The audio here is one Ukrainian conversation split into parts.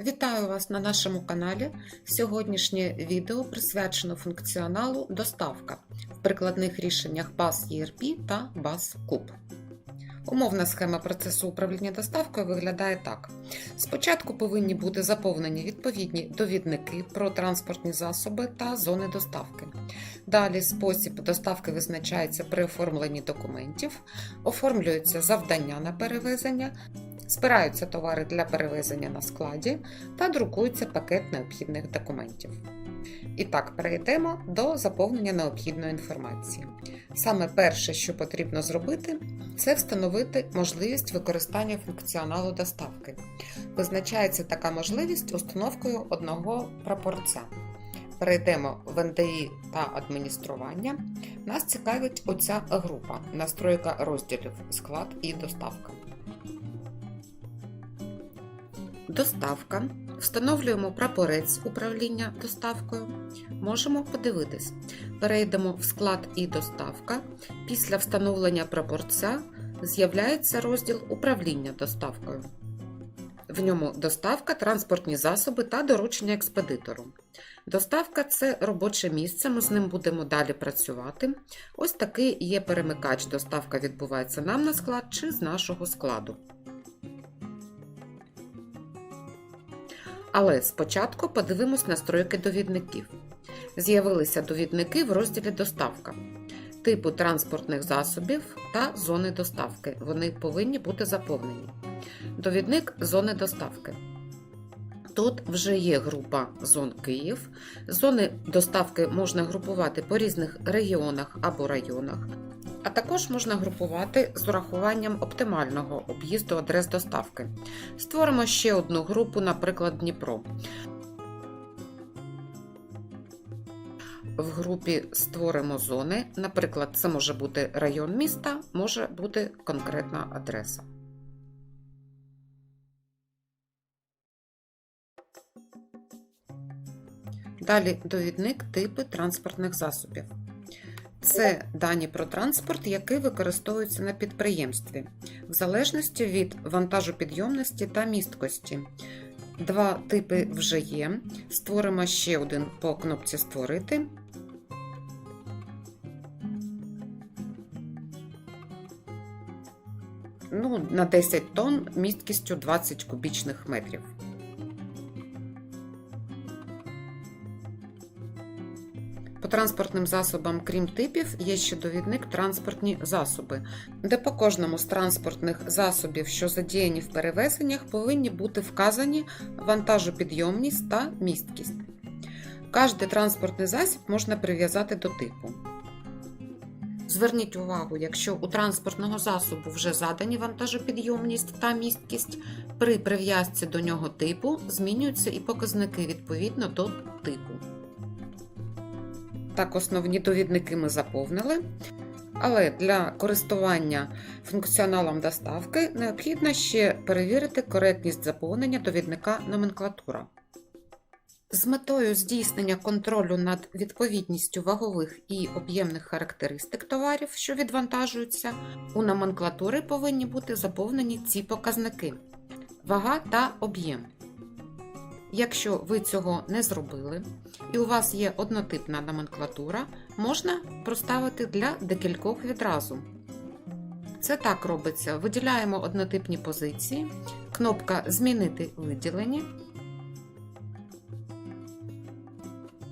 Вітаю вас на нашому каналі. Сьогоднішнє відео присвячено функціоналу доставка в прикладних рішеннях BAS ERP та BAS CUB. Умовна схема процесу управління доставкою виглядає так: спочатку повинні бути заповнені відповідні довідники про транспортні засоби та зони доставки. Далі спосіб доставки визначається при оформленні документів, оформлюються завдання на перевезення, Спираються товари для перевезення на складі та друкується пакет необхідних документів. І так, перейдемо до заповнення необхідної інформації. Саме перше, що потрібно зробити, це встановити можливість використання функціоналу доставки. Визначається така можливість установкою одного прапорця. Перейдемо в НДІ та адміністрування. Нас цікавить оця група настройка розділів склад і доставка. Доставка. Встановлюємо прапорець управління доставкою. Можемо подивитись. Перейдемо в склад і доставка. Після встановлення прапорця з'являється розділ управління доставкою. В ньому доставка, транспортні засоби та доручення експедитору. Доставка це робоче місце, ми з ним будемо далі працювати. Ось такий є перемикач. Доставка відбувається нам на склад чи з нашого складу. Але спочатку подивимось настройки довідників. З'явилися довідники в розділі Доставка, типу транспортних засобів та зони доставки. Вони повинні бути заповнені. Довідник зони доставки. Тут вже є група зон Київ. Зони доставки можна групувати по різних регіонах або районах, а також можна групувати з урахуванням оптимального об'їзду адрес доставки. Створимо ще одну групу, наприклад, Дніпро. В групі створимо зони. Наприклад, це може бути район міста, може бути конкретна адреса. Далі довідник типи транспортних засобів. Це дані про транспорт, який використовується на підприємстві, в залежності від вантажопідйомності та місткості. Два типи вже є. Створимо ще один по кнопці Створити. Ну, на 10 тонн місткістю 20 кубічних метрів. Транспортним засобам, крім типів, є ще довідник транспортні засоби, де по кожному з транспортних засобів, що задіяні в перевезеннях, повинні бути вказані вантажопідйомність та місткість. Кожний транспортний засіб можна прив'язати до типу. Зверніть увагу, якщо у транспортного засобу вже задані вантажопідйомність та місткість, при прив'язці до нього типу змінюються і показники відповідно до типу. Так, основні довідники ми заповнили. Але для користування функціоналом доставки необхідно ще перевірити коректність заповнення довідника номенклатура. З метою здійснення контролю над відповідністю вагових і об'ємних характеристик товарів, що відвантажуються, у номенклатури повинні бути заповнені ці показники: вага та об'єм. Якщо ви цього не зробили, і у вас є однотипна номенклатура, можна проставити для декількох відразу. Це так робиться: виділяємо однотипні позиції, кнопка Змінити виділені.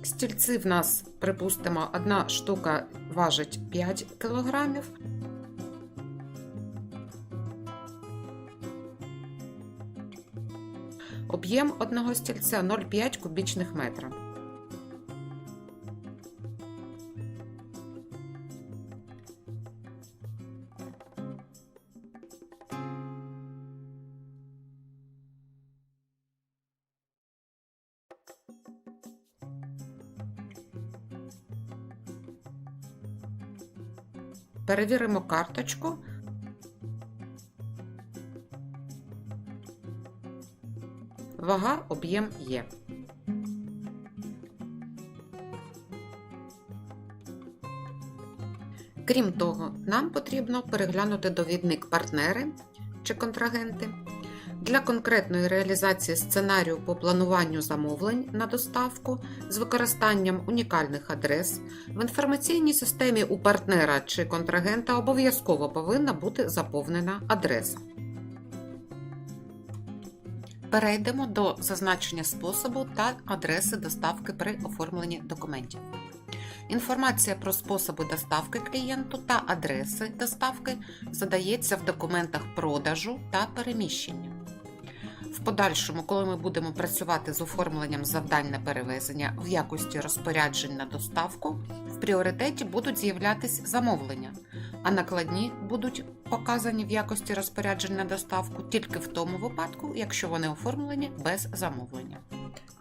Стільці в нас, припустимо, одна штука важить 5 кг. Об'єм одного стільця 0,5 кубічних метра. Перевіримо карточку. Вага, об'єм є. Крім того, нам потрібно переглянути довідник партнери чи контрагенти. Для конкретної реалізації сценарію по плануванню замовлень на доставку з використанням унікальних адрес в інформаційній системі у партнера чи контрагента обов'язково повинна бути заповнена адреса. Перейдемо до зазначення способу та адреси доставки при оформленні документів. Інформація про способи доставки клієнту та адреси доставки задається в документах продажу та переміщення. В подальшому, коли ми будемо працювати з оформленням завдань на перевезення в якості розпоряджень на доставку, в пріоритеті будуть з'являтись замовлення, а накладні будуть показані в якості розпоряджень на доставку тільки в тому випадку, якщо вони оформлені без замовлення.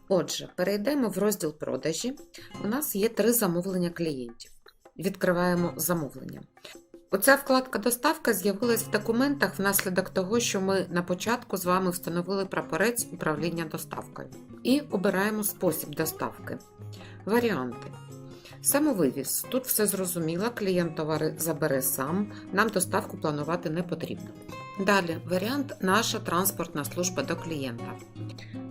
Отже, перейдемо в розділ продажі. У нас є три замовлення клієнтів. Відкриваємо замовлення. Оця вкладка доставка з'явилась в документах внаслідок того, що ми на початку з вами встановили прапорець управління доставкою. І обираємо спосіб доставки. Варіанти. Самовивіз. Тут все зрозуміло, клієнт товари забере сам, нам доставку планувати не потрібно. Далі варіант наша транспортна служба до клієнта.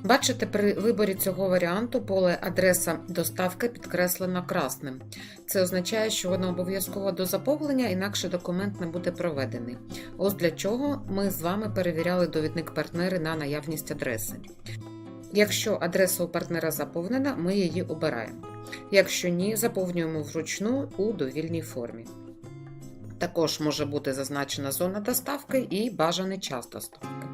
Бачите, при виборі цього варіанту поле адреса доставки підкреслено красним. Це означає, що воно обов'язково до заповнення, інакше документ не буде проведений. Ось для чого ми з вами перевіряли довідник партнери на наявність адреси. Якщо адреса у партнера заповнена, ми її обираємо. Якщо ні, заповнюємо вручну у довільній формі. Також може бути зазначена зона доставки і бажаний час доставки.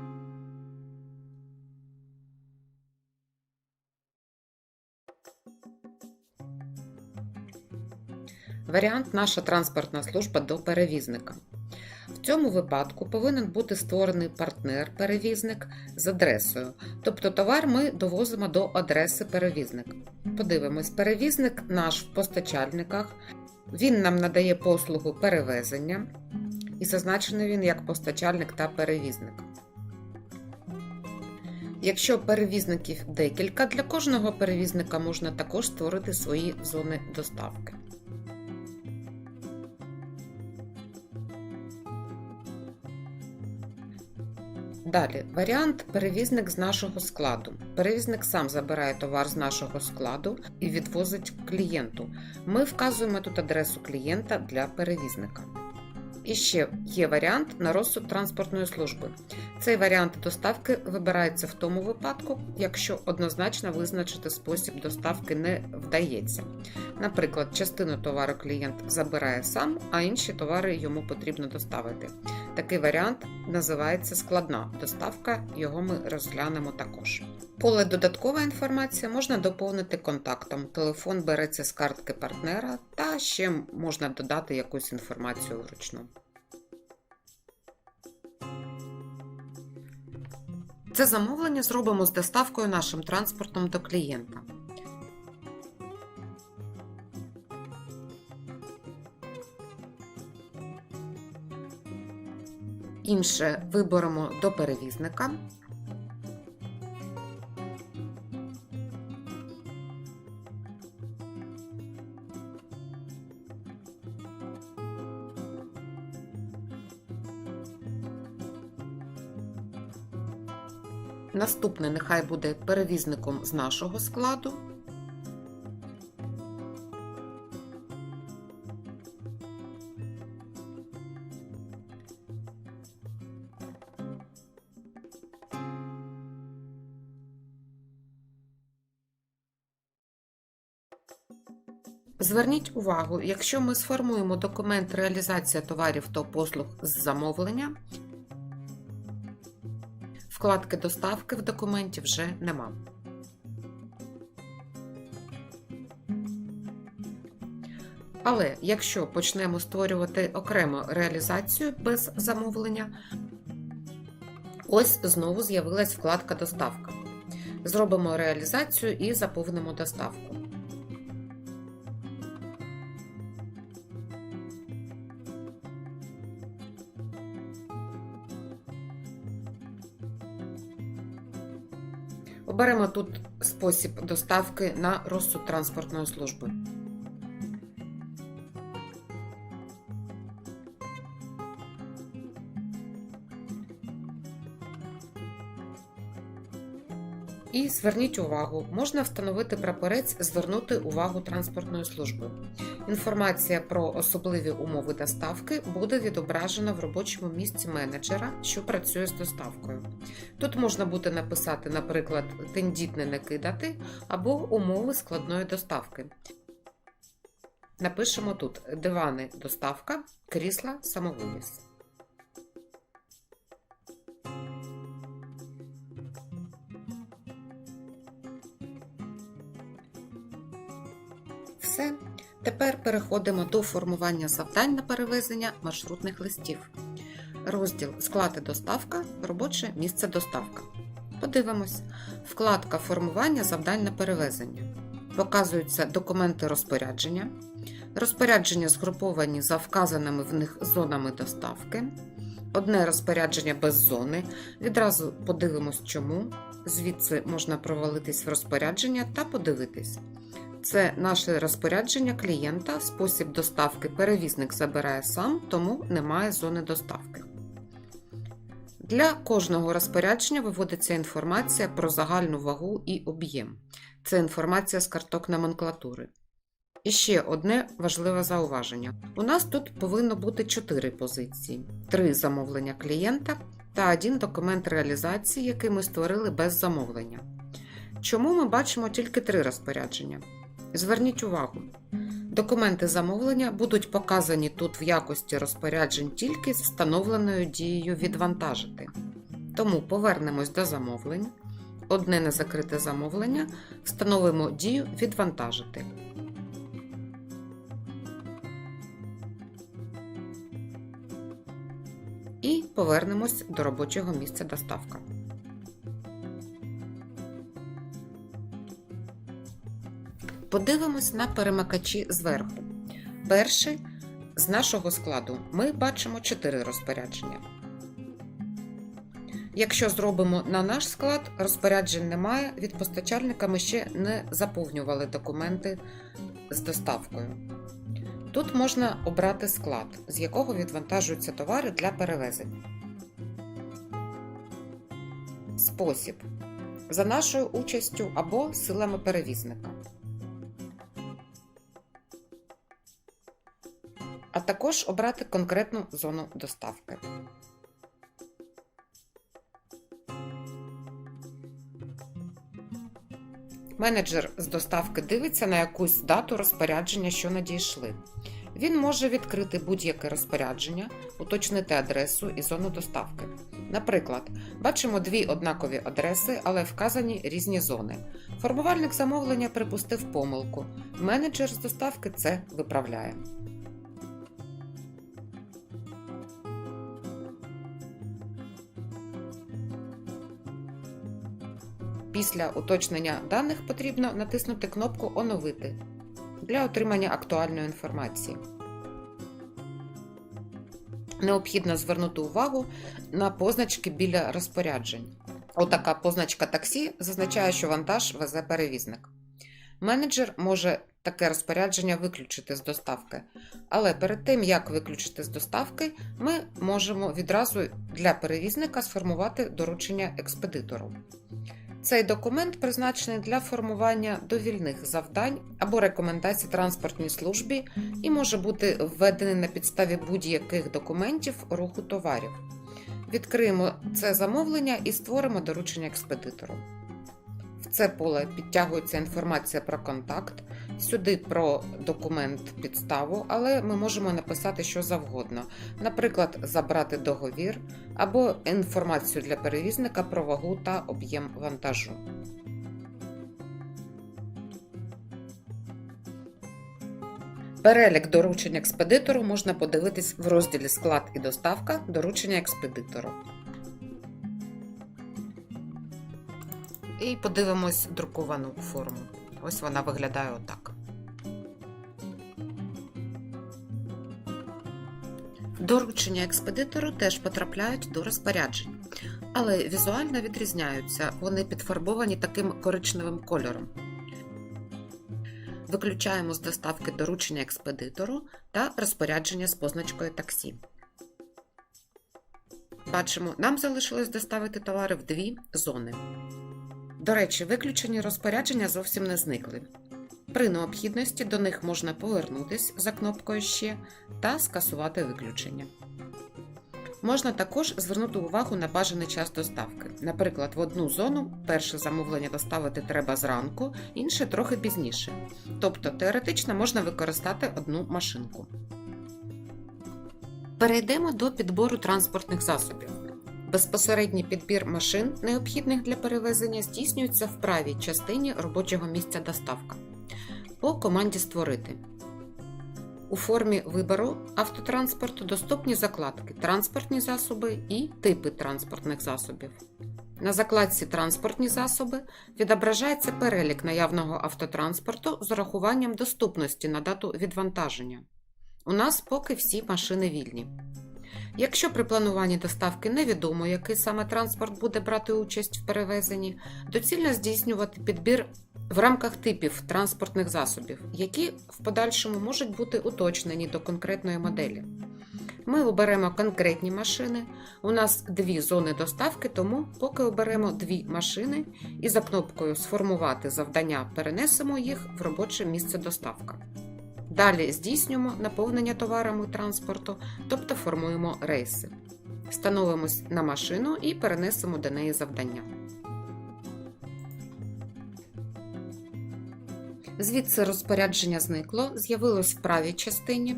Варіант наша транспортна служба до перевізника. В цьому випадку повинен бути створений партнер-перевізник з адресою. Тобто товар ми довозимо до адреси перевізника. Подивимось, перевізник наш в постачальниках. Він нам надає послугу перевезення і зазначений він як постачальник та перевізник. Якщо перевізників декілька, для кожного перевізника можна також створити свої зони доставки. Далі варіант перевізник з нашого складу. Перевізник сам забирає товар з нашого складу і відвозить клієнту. Ми вказуємо тут адресу клієнта для перевізника. І ще є варіант на розсуд транспортної служби. Цей варіант доставки вибирається в тому випадку, якщо однозначно визначити спосіб доставки не вдається. Наприклад, частину товару клієнт забирає сам, а інші товари йому потрібно доставити. Такий варіант називається складна доставка, його ми розглянемо також. Поле додаткова інформація можна доповнити контактом. Телефон береться з картки партнера, та ще можна додати якусь інформацію вручну. Це замовлення зробимо з доставкою нашим транспортом до клієнта. Інше виберемо до перевізника. Наступне нехай буде перевізником з нашого складу. Зверніть увагу, якщо ми сформуємо документ реалізація товарів та послуг з замовлення, вкладки доставки в документі вже нема. Але якщо почнемо створювати окремо реалізацію без замовлення, ось знову з'явилась вкладка доставка. Зробимо реалізацію і заповнимо доставку. Оберемо тут спосіб доставки на розсуд транспортної служби. І зверніть увагу, можна встановити прапорець Звернути увагу транспортною службою. Інформація про особливі умови доставки буде відображена в робочому місці менеджера, що працює з доставкою. Тут можна буде написати, наприклад, тендітне не кидати або умови складної доставки. Напишемо тут дивани доставка, крісла самовивіз. Все. Тепер переходимо до формування завдань на перевезення маршрутних листів. Розділ Склад і доставка, робоче місце доставка. Подивимось. Вкладка Формування завдань на перевезення. Показуються документи розпорядження. Розпорядження згруповані за вказаними в них зонами доставки. Одне розпорядження без зони. Відразу подивимось, чому. Звідси можна провалитись в розпорядження та подивитись. Це наше розпорядження клієнта, спосіб доставки перевізник забирає сам, тому немає зони доставки. Для кожного розпорядження виводиться інформація про загальну вагу і об'єм. Це інформація з карток номенклатури. І ще одне важливе зауваження: у нас тут повинно бути 4 позиції: 3 замовлення клієнта та один документ реалізації, який ми створили без замовлення. Чому ми бачимо тільки 3 розпорядження? Зверніть увагу, документи замовлення будуть показані тут в якості розпоряджень тільки з встановленою дією відвантажити. Тому повернемось до замовлень. Одне незакрите замовлення, встановимо дію відвантажити. І повернемось до робочого місця доставка. Подивимось на перемикачі зверху. Перший з нашого складу ми бачимо 4 розпорядження. Якщо зробимо на наш склад, розпоряджень немає, від постачальника ми ще не заповнювали документи з доставкою. Тут можна обрати склад, з якого відвантажуються товари для перевезення. Спосіб. За нашою участю або силами перевізника. Також обрати конкретну зону доставки. Менеджер з доставки дивиться на якусь дату розпорядження, що надійшли. Він може відкрити будь-яке розпорядження, уточнити адресу і зону доставки. Наприклад, бачимо дві однакові адреси, але вказані різні зони. Формувальник замовлення припустив помилку. Менеджер з доставки це виправляє. Після уточнення даних потрібно натиснути кнопку Оновити для отримання актуальної інформації. Необхідно звернути увагу на позначки біля розпоряджень. Отака позначка таксі зазначає, що вантаж везе перевізник. Менеджер може таке розпорядження виключити з доставки, але перед тим, як виключити з доставки, ми можемо відразу для перевізника сформувати доручення експедитору. Цей документ призначений для формування довільних завдань або рекомендацій транспортній службі і може бути введений на підставі будь-яких документів руху товарів. Відкриємо це замовлення і створимо доручення експедитору. В це поле підтягується інформація про контакт, сюди про документ підставу, але ми можемо написати що завгодно, наприклад, забрати договір або інформацію для перевізника про вагу та об'єм вантажу. Перелік доручень експедитору можна подивитись в розділі Склад і доставка доручення експедитору. І подивимось друковану форму. Ось вона виглядає отак. Доручення експедитору теж потрапляють до розпоряджень, але візуально відрізняються, вони підфарбовані таким коричневим кольором. Виключаємо з доставки доручення експедитору та розпорядження з позначкою таксі. Бачимо, нам залишилось доставити товари в дві зони. До речі, виключені розпорядження зовсім не зникли. При необхідності до них можна повернутись за кнопкою Ще та скасувати виключення. Можна також звернути увагу на бажаний час доставки. Наприклад, в одну зону перше замовлення доставити треба зранку, інше трохи пізніше. Тобто теоретично можна використати одну машинку. Перейдемо до підбору транспортних засобів. Безпосередній підбір машин, необхідних для перевезення, здійснюється в правій частині робочого місця доставка по команді Створити. У формі вибору автотранспорту доступні закладки Транспортні засоби і типи транспортних засобів. На закладці Транспортні засоби відображається перелік наявного автотранспорту з урахуванням доступності на дату відвантаження. У нас поки всі машини вільні. Якщо при плануванні доставки невідомо, який саме транспорт буде брати участь в перевезенні, доцільно здійснювати підбір в рамках типів транспортних засобів, які в подальшому можуть бути уточнені до конкретної моделі. Ми оберемо конкретні машини. У нас дві зони доставки, тому поки оберемо дві машини і за кнопкою Сформувати завдання перенесемо їх в робоче місце доставка. Далі здійснюємо наповнення товарами транспорту, тобто формуємо рейси. Встановимось на машину і перенесемо до неї завдання. Звідси розпорядження зникло, з'явилось в правій частині.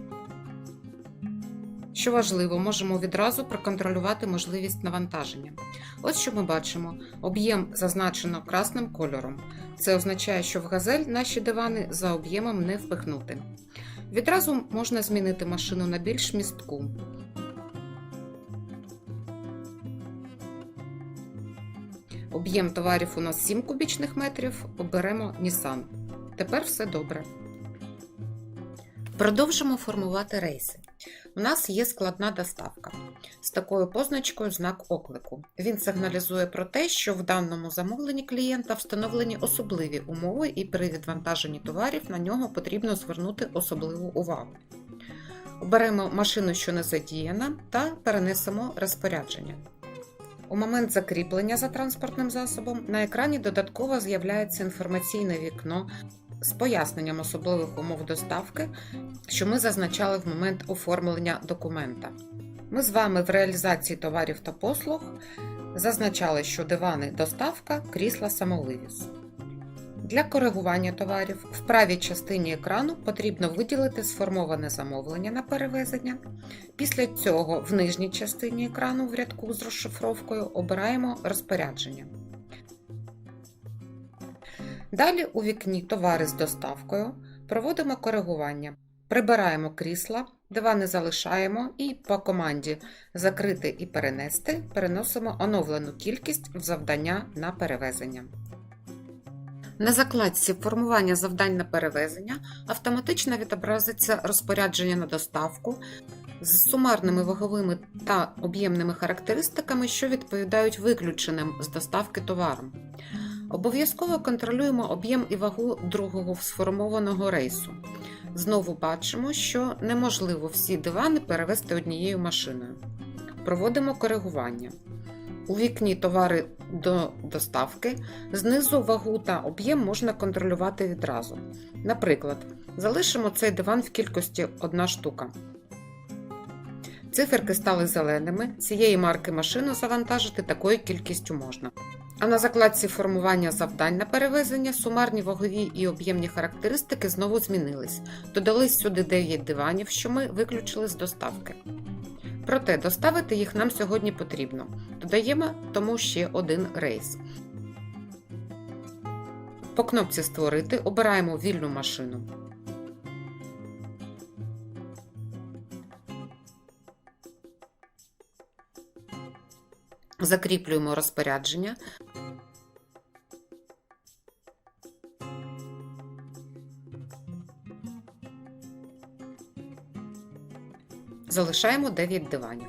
Що важливо, можемо відразу проконтролювати можливість навантаження. Ось що ми бачимо: об'єм зазначено красним кольором. Це означає, що в газель наші дивани за об'ємом не впихнути. Відразу можна змінити машину на більш містку. Об'єм товарів у нас 7 кубічних метрів, оберемо Nissan. Тепер все добре. Продовжимо формувати рейси. У нас є складна доставка з такою позначкою знак оклику. Він сигналізує про те, що в даному замовленні клієнта встановлені особливі умови, і при відвантаженні товарів на нього потрібно звернути особливу увагу. Оберемо машину, що не задіяна, та перенесемо розпорядження. У момент закріплення за транспортним засобом на екрані додатково з'являється інформаційне вікно з поясненням особливих умов доставки, що ми зазначали в момент оформлення документа. Ми з вами в реалізації товарів та послуг зазначали, що дивани доставка, крісла самовивіз. Для коригування товарів в правій частині екрану потрібно виділити сформоване замовлення на перевезення. Після цього в нижній частині екрану в рядку з розшифровкою обираємо розпорядження. Далі у вікні Товари з доставкою проводимо коригування. Прибираємо крісла, дивани залишаємо і по команді Закрити і перенести переносимо оновлену кількість в завдання на перевезення. На закладці формування завдань на перевезення автоматично відобразиться розпорядження на доставку з сумарними ваговими та об'ємними характеристиками, що відповідають виключеним з доставки товарам. Обов'язково контролюємо об'єм і вагу другого сформованого рейсу. Знову бачимо, що неможливо всі дивани перевести однією машиною. Проводимо коригування. У вікні товари до доставки знизу вагу та об'єм можна контролювати відразу. Наприклад, залишимо цей диван в кількості 1 штука. Циферки стали зеленими, цієї марки машину завантажити такою кількістю можна. А на закладці формування завдань на перевезення сумарні вагові і об'ємні характеристики знову змінились. Додались сюди 9 диванів, що ми виключили з доставки. Проте доставити їх нам сьогодні потрібно. Додаємо тому ще один рейс. По кнопці Створити обираємо вільну машину. Закріплюємо розпорядження. Залишаємо 9 диванів.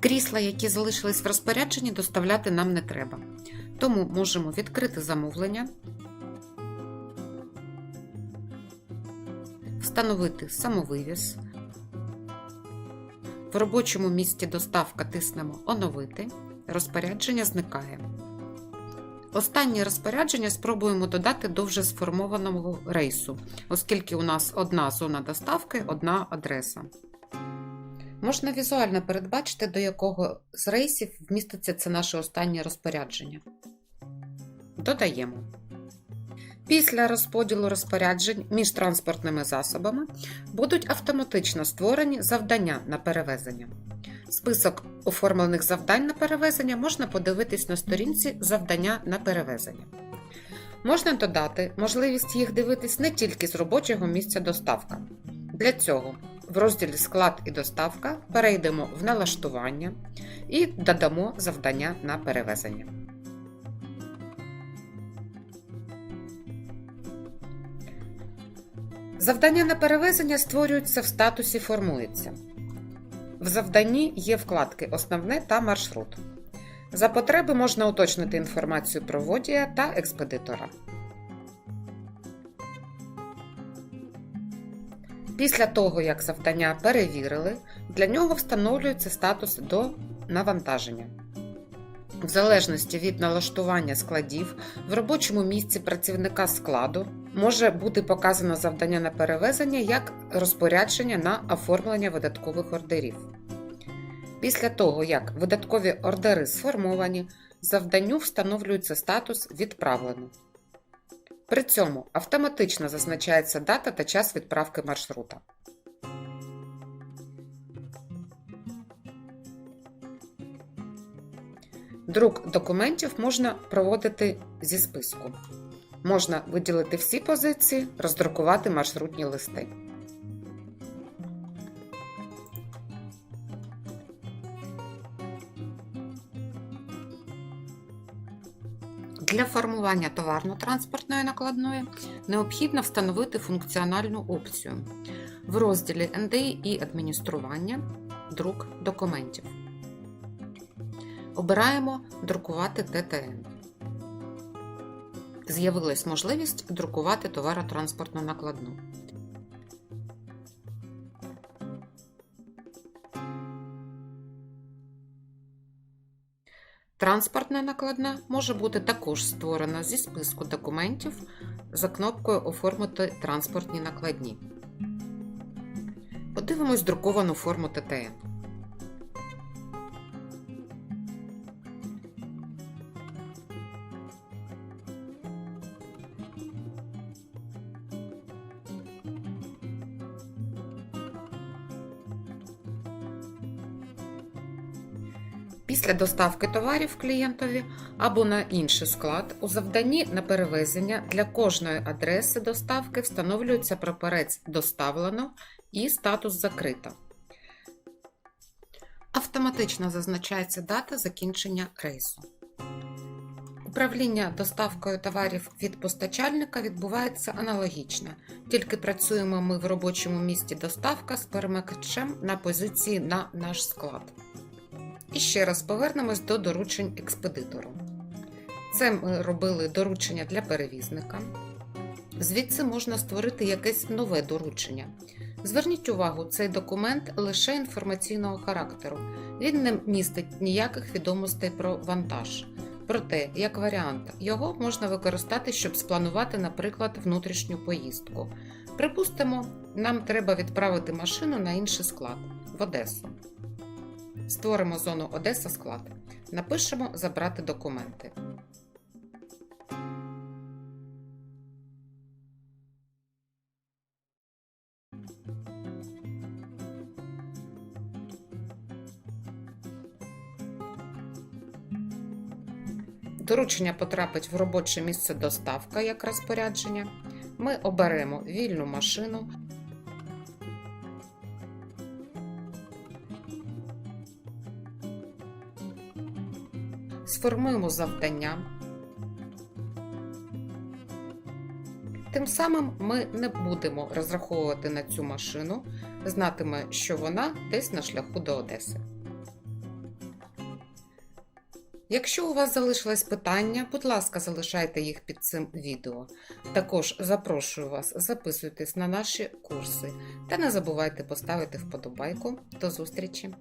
Крісла, які залишились в розпорядженні, доставляти нам не треба. Тому можемо відкрити замовлення, Встановити самовивіз. В робочому місці доставка тиснемо Оновити. Розпорядження зникає. Останнє розпорядження спробуємо додати до вже сформованого рейсу, оскільки у нас одна зона доставки, одна адреса. Можна візуально передбачити, до якого з рейсів вміститься це наше останнє розпорядження. Додаємо. Після розподілу розпоряджень між транспортними засобами будуть автоматично створені завдання на перевезення. Список оформлених завдань на перевезення можна подивитись на сторінці Завдання на перевезення. Можна додати можливість їх дивитись не тільки з робочого місця доставка. Для цього в розділі Склад і доставка перейдемо в налаштування і додамо завдання на перевезення. Завдання на перевезення створюються в статусі Формується. В завданні є вкладки Основне та маршрут. За потреби можна уточнити інформацію про водія та експедитора. Після того, як завдання перевірили, для нього встановлюється статус до навантаження. В залежності від налаштування складів, в робочому місці працівника складу може бути показано завдання на перевезення як розпорядження на оформлення видаткових ордерів. Після того, як видаткові ордери сформовані, завданню встановлюється статус Відправлено. При цьому автоматично зазначається дата та час відправки маршрута. Друк документів можна проводити зі списку. Можна виділити всі позиції, роздрукувати маршрутні листи. Для формування товарно-транспортної накладної необхідно встановити функціональну опцію в розділі НДІ і адміністрування Друк документів. Обираємо Друкувати ТТН. З'явилась можливість друкувати товаротранспортну накладну. Транспортна накладна може бути також створена зі списку документів за кнопкою Оформити транспортні накладні. Подивимось друковану форму ТТН. Після доставки товарів клієнтові або на інший склад у завданні на перевезення для кожної адреси доставки встановлюється прапорець Доставлено і статус закрито. Автоматично зазначається дата закінчення рейсу. Управління доставкою товарів від постачальника відбувається аналогічно, тільки працюємо ми в робочому місці доставка з перемикачем на позиції на наш склад. І ще раз повернемось до доручень експедитору. Це ми робили доручення для перевізника. Звідси можна створити якесь нове доручення. Зверніть увагу, цей документ лише інформаційного характеру. Він не містить ніяких відомостей про вантаж. Проте, як варіант, його можна використати, щоб спланувати, наприклад, внутрішню поїздку. Припустимо, нам треба відправити машину на інший склад в Одесу. Створимо зону Одеса склад. Напишемо Забрати документи. Доручення потрапить в робоче місце доставка як розпорядження. Ми оберемо вільну машину. Сформуємо завдання. Тим самим ми не будемо розраховувати на цю машину, знатиме, що вона десь на шляху до Одеси. Якщо у вас залишились питання, будь ласка, залишайте їх під цим відео. Також запрошую вас записуйтесь на наші курси та не забувайте поставити вподобайку. До зустрічі!